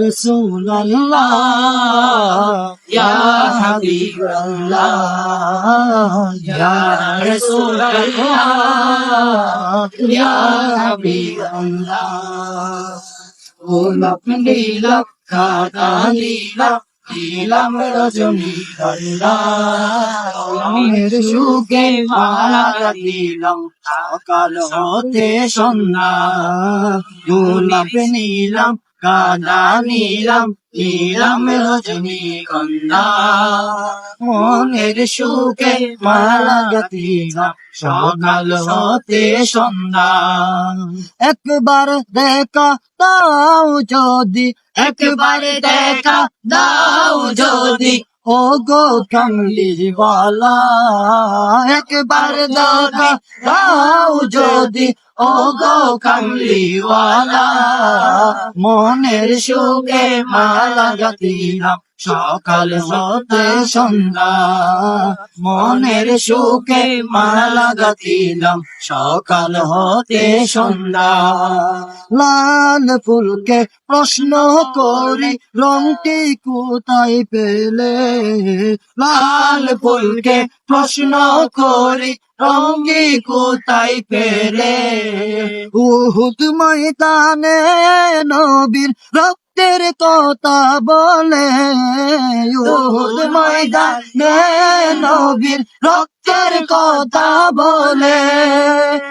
رسول الله يا حبيب الله يا رسول الله يا حبيب الله গোলাপ নীলাপ খাদা নীলাপ নীলাম রজনী রঙের সুখে মালা দিলাম সকাল হতে সন্ধ্যা গোলাপ নীলাম কাদা নীলাম নীলাম রজনী কন্যা। মনের সুখে মালা দিলাম সকাল হতে সন্ধ্যা। একবার দেখা দাও যদি, একবার দেখা দাও যদি ও গো কমলিওয়ালা একবার দেখা দাও যদি ও গো মনের সুখে মালা গাতিলাম সকাল হতে সন্ধ্যা, মনের সুখে মালা গাতিলাম সকাল হতে সন্ধ্যা, লাল ফুলকে প্রশ্ন করি, রংটি কোথায় পেলে? লাল ফুলকে প্রশ্ন করি রঙ্গি কোথায় পেলে উহুদ ময়দানে নবীর রক্তের কথা বলে নবীর রক্তের কথা বলে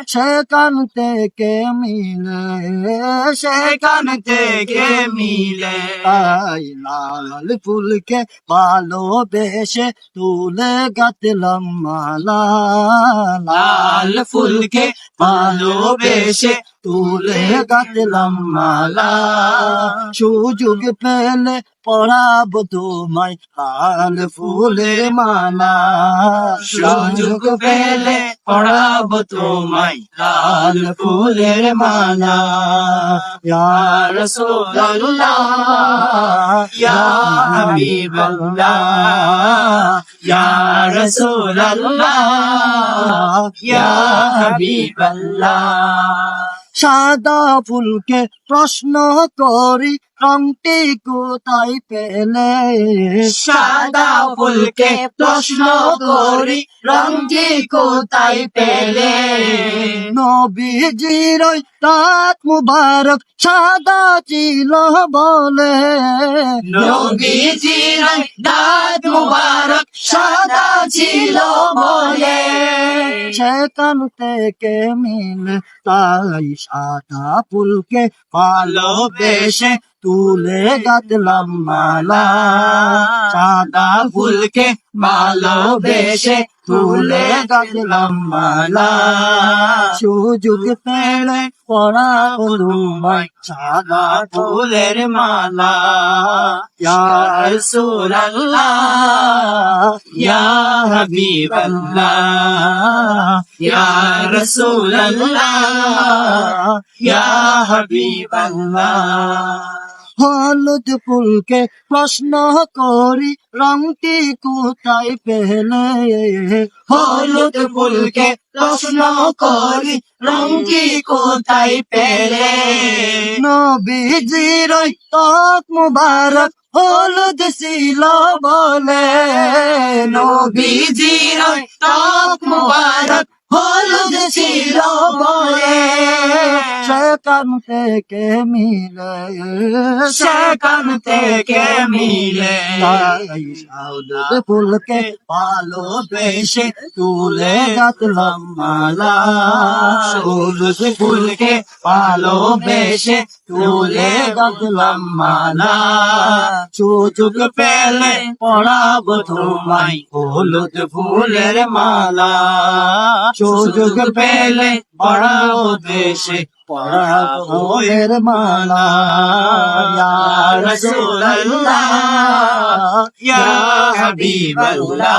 সেখান থেকে মিলে সেখান থেকে মিলে আই লাল ফুলকে ভালোবেসে তুলে গাতলাম মালা লাল ফুলকে ভালোবেসে তুলে গাতলাম মালা। সুযোগ পেলে পড়াব তোমায় লাল ফুলের মালা। সুযোগ পেলে পড়াব তোমায় লাল ফুলের মালা। ইয়া রাসূলুল্লাহ, ইয়া হাবিবাল্লাহ, ইয়া রাসূলুল্লাহ, ইয়া হাবিবাল্লাহ। সাদা ফুলকে প্রশ্ন করি রংটি কোথায় পেলে? সাদা ফুলকে প্রশ্ন করি রংটি কোথায় পেলে? নবীজির ওই রাত মুবারক সাদা ছিল বলে। নবীজির ওই রাত মুবারক সাদা ছিল বলে। সেখান থেকে মিলে তাই সাদা ফুলকে ভালোবেসে তুলে গাতলাম মালা। সাদা ফুলকে ভালোবেসে তুলে গাতলাম মালা। সুযোগ পেলে পড়া তোমায় সাদা ফুলের মালা। ইয়া রাসূলুল্লাহ ইয়া হাবিবাল্লাহ ইয়া রাসূলুল্লাহ ইয়া হাবিবাল্লাহ। হলুদ ফুলকে প্রশ্ন করি, রংটি কোথায় পেলে? হলুদ ফুলকে প্রশ্ন করি, রংটি কোথায় পেলে? নবীজির তক মুবারক হলুদ ছিল বলে। নবীজির তক মুবারক হলুদ ছিল বলে। সেখান থেকে মিলে সেখান থেকে মিলে। ফুলকে ভালোবেসে তুলে গাতলাম মালা। সবুজ ফুলকে ভালোবেসে তুলে গাতলাম মালা। সুযোগ পেলে পড়াব তোমায় হলুদ ফুলের মালা। সুযোগ পেলে পড়াবো দেশে, পড়াবো ফুলের মালা। রাসূলুল্লাহ, ইয়া হাবিবাল্লাহ।